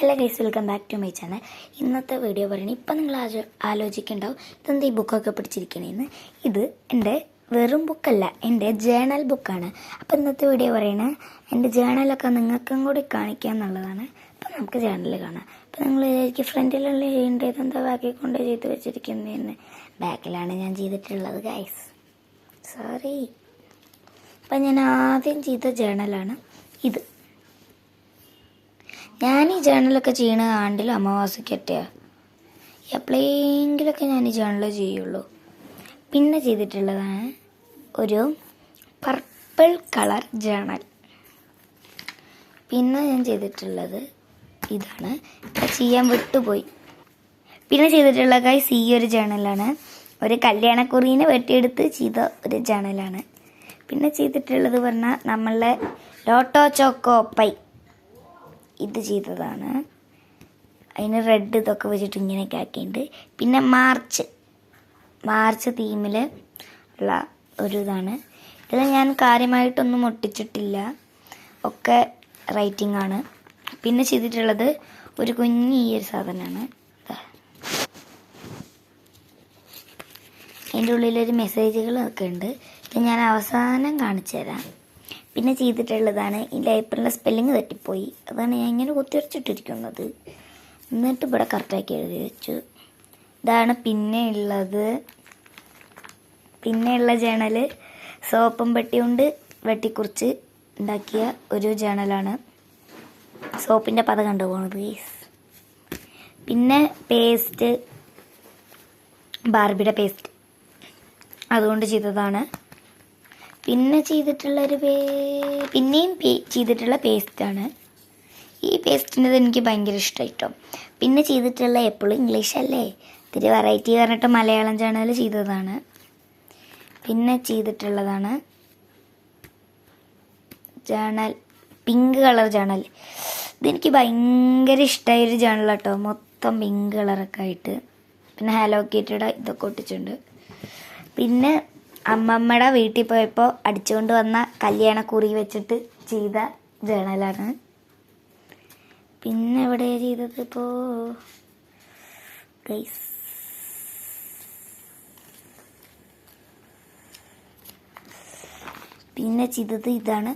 Hello guys welcome back to my channel ഇന്നത്തെ video പറയണേ ഇപ്പം നിങ്ങൾ ആചോ ആലോചിക്കുന്നുണ്ടാവും ഇതെന്ത് ഈ ബുക്കൊക്കെ പിടിച്ചിരിക്കണേന്ന്? ഇത് എന്റെ വെറും ബുക്കല്ല എന്റെ ജേണൽ ബുക്കാണ് അപ്പം ഇന്നത്തെ വീഡിയോ പറയണേ എന്റെ ജേണലൊക്കെ നിങ്ങൾക്കും കൂടി കാണിക്കുക എന്നുള്ളതാണ്. അപ്പം നമുക്ക് ജേണൽ കാണാം. അപ്പം നിങ്ങൾ വിചാരിക്കും ഫ്രണ്ടിലുള്ള ചെയ്യേണ്ടത് എന്താ ബാക്കിൽ കൊണ്ട് ചെയ്ത് വെച്ചിരിക്കുന്നതെന്ന് ബാക്കിലാണ് ഞാൻ ചെയ്തിട്ടുള്ളത് ഗൈസ് സോറി അപ്പം ഞാൻ ആദ്യം ചെയ്ത ജേണലാണ് ഇത്. ഞാൻ ഈ ജേണലൊക്കെ ചെയ്യണ ആണ്ടിൽ അമാവാസിക്കട്ടെയാ എപ്പോഴെങ്കിലൊക്കെ ഞാൻ ഈ ജേണൽ ചെയ്യുള്ളൂ. പിന്നെ ചെയ്തിട്ടുള്ളതാണ് ഒരു പർപ്പിൾ കളർ ജേണൽ പിന്നെ ഞാൻ ചെയ്തിട്ടുള്ളത് ഇതാണ്. ചെയ്യാൻ വിട്ടുപോയി. പിന്നെ ചെയ്തിട്ടുള്ള ഗൈസ് ഈ ഒരു ജേണലാണ് ഒരു കല്യാണക്കുറീനെ വെട്ടിയെടുത്ത് ചെയ്ത ഒരു ജേണലാണ് പിന്നെ ചെയ്തിട്ടുള്ളത് പറഞ്ഞാൽ നമ്മളെ ലോട്ടോ ചോക്കോ പൈ. ഇത് ചെയ്തതാണ്. അതിന് റെഡ് ഇതൊക്കെ വെച്ചിട്ട് ഇങ്ങനെയൊക്കെ ആക്കിയിട്ടുണ്ട് പിന്നെ മാർച്ച് മാർച്ച് തീമിൽ ഉള്ള ഒരു ഇതാണ്. ഇതിൽ ഞാൻ കാര്യമായിട്ടൊന്നും ഒട്ടിച്ചിട്ടില്ല. ഒക്കെ റൈറ്റിംഗ് ആണ്. പിന്നെ ചെയ്തിട്ടുള്ളത് ഒരു കുഞ്ഞ് ഈ ഒരു സാധനമാണ്. അതിന്റെ ഉള്ളിലൊരു മെസ്സേജുകളൊക്കെ ഉണ്ട്. ഇത് ഞാൻ അവസാനം കാണിച്ചു തരാം പിന്നെ ചെയ്തിട്ടുള്ളതാണ്. ഈ ലൈബ്രറിയിലെ സ്പെല്ലിങ് തെറ്റിപ്പോയി. അതാണ് ഞാൻ ഇങ്ങനെ കുത്തിവരച്ചിട്ടിരിക്കുന്നത് എന്നിട്ട് ഇവിടെ കറക്റ്റാക്കി എഴുതി വെച്ചു. ഇതാണ് പിന്നെ ഉള്ളത് പിന്നെയുള്ള ജേണൽ സോപ്പും പെട്ടി കൊണ്ട് വെട്ടിക്കുറിച്ച് ഉണ്ടാക്കിയ ഒരു ജേണലാണ് സോപ്പിന്റെ പത കണ്ടുപോകണത് ഗീസ് പിന്നെ പേസ്റ്റ് ബാർബിയുടെ പേസ്റ്റ് അതുകൊണ്ട് ചെയ്തതാണ്. പിന്നെ ചെയ്തിട്ടുള്ള ഒരു പേ പിന്നെയും പേ ചെയ്തിട്ടുള്ള പേസ്റ്റാണ്. ഈ പേസ്റ്റിന്റെത് എനിക്ക് ഭയങ്കര ഇഷ്ടമായിട്ടോ പിന്നെ ചെയ്തിട്ടുള്ള എപ്പോഴും ഇംഗ്ലീഷ് അല്ലേ? ഇത്തിരി വെറൈറ്റി പറഞ്ഞിട്ട് മലയാളം ചാനൽ ചെയ്തതാണ്. പിന്നെ ചെയ്തിട്ടുള്ളതാണ് ജേണൽ പിങ്ക് കളർ ജേണൽ ഇതെനിക്ക് ഭയങ്കര ഇഷ്ടമായൊരു ജേണൽ കേട്ടോ മൊത്തം പിങ്ക് കളറൊക്കെ ആയിട്ട്. പിന്നെ ഹാലോക്കേറ്റഡ് ഇതൊക്കെ ഒട്ടിച്ചിട്ടുണ്ട്. പിന്നെ അമ്മമ്മയുടെ വീട്ടിൽ പോയപ്പോൾ അടിച്ചുകൊണ്ട് വന്ന കല്യാണക്കുറി വെച്ചിട്ട് ചെയ്ത ജേണലാണ് പിന്നെ ഇവിടെ ചെയ്തത് ഇപ്പോൾ ഗൈസ് പിന്നെ ചെയ്തത് ഇതാണ്.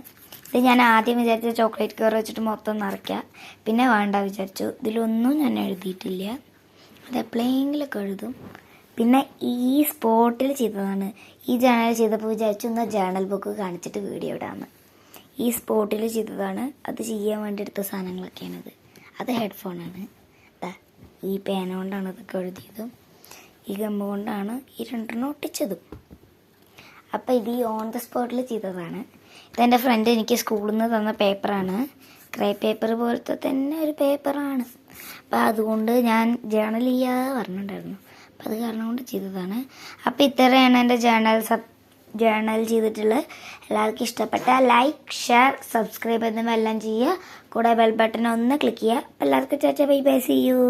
ഇത് ഞാൻ ആദ്യം വിചാരിച്ച ചോക്ലേറ്റ് കവർ വെച്ചിട്ട് മൊത്തം നിറയ്ക്കുക പിന്നെ വേണ്ട വിചാരിച്ചു. ഇതിലൊന്നും ഞാൻ എഴുതിയിട്ടില്ല. അത് എപ്പോഴെങ്കിലൊക്കെ എഴുതും. പിന്നെ ഈ സ്പോട്ടിൽ ചെയ്തതാണ്. ഈ ജേണൽ ചെയ്തപ്പോൾ വിചാരിച്ചു എന്നാൽ ജേണൽ ബുക്ക് കാണിച്ചിട്ട് വീഡിയോ ഇടാമെന്ന് ഈ സ്പോട്ടിൽ ചെയ്തതാണ്. അത് ചെയ്യാൻ വേണ്ടി എടുത്ത സാധനങ്ങളൊക്കെയാണിത്. അത് ഹെഡ്ഫോണാണ് ഈ പേന കൊണ്ടാണ് ഇതൊക്കെ എഴുതിയതും. ഈ ഗമ്മ കൊണ്ടാണ് ഈ രണ്ടെണ്ണം ഒട്ടിച്ചതും. അപ്പോൾ ഇത് ഈ ഓൺ ദ സ്പോട്ടിൽ ചെയ്തതാണ്. ഇതെന്റെ ഫ്രണ്ട് എനിക്ക് സ്കൂളിൽ നിന്ന് തന്ന പേപ്പറാണ് ക്രേ പേപ്പർ പോലത്തെ തന്നെ ഒരു പേപ്പറാണ് അപ്പോൾ അതുകൊണ്ട് ഞാൻ ജേണൽ ചെയ്യാതെ പറഞ്ഞിട്ടുണ്ടായിരുന്നു. അത് കാരണം കൊണ്ട് ചെയ്തതാണ്. അപ്പോൾ ഇത്രയാണ് എന്റെ ജേണൽ സബ് ജേണൽ ചെയ്തിട്ടുള്ളത്. എല്ലാവർക്കും ഇഷ്ടപ്പെട്ട ലൈക്ക് ഷെയർ സബ്സ്ക്രൈബ് എന്നിവ എല്ലാം ചെയ്യുക. കൂടെ ബെൽ ബട്ടൺ ഒന്ന് ക്ലിക്ക് ചെയ്യുക. എല്ലാവർക്കും ചേച്ചാ ബൈ ബൈ സി യു